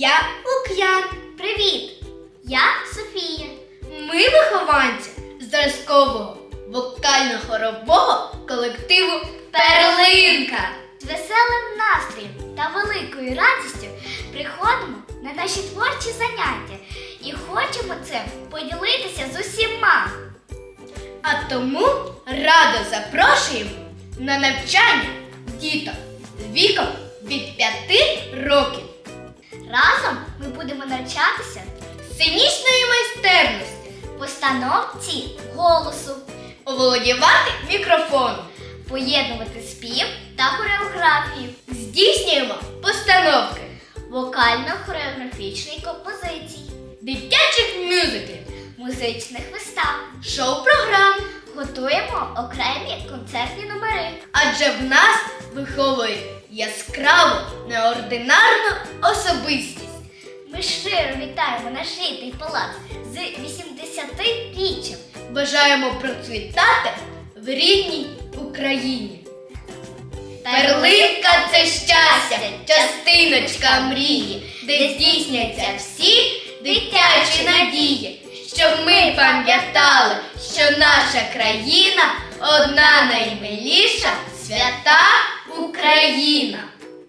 Я Лук'ян. Привіт! Я Софія. Ми вихованці зразкового вокально-хорового колективу Перлинка. З веселим настроєм та великою радістю приходимо на наші творчі заняття і хочемо цим поділитися з усіма. А тому радо запрошуємо на навчання діток віком від 5 років Разом ми будемо навчатися сценічної майстерності, постановці голосу, оволодівати мікрофоном, поєднувати спів та хореографію, здійснюємо постановки вокально-хореографічної композиції, дитячих мюзиклів, музичних вистав, шоу-програм. готуємо окремі концертні номери. Адже в нас виховують яскраву, неординарну особистість. Ми щиро вітаємо наш рідний палац з 80-річчям. Бажаємо процвітати в рідній Україні. Перлинка це щастя, частиночка мрії, де здійсняться всі дитячі надії, щоб ми пам'ятали, що наша країна одна наймиліша свята Україна.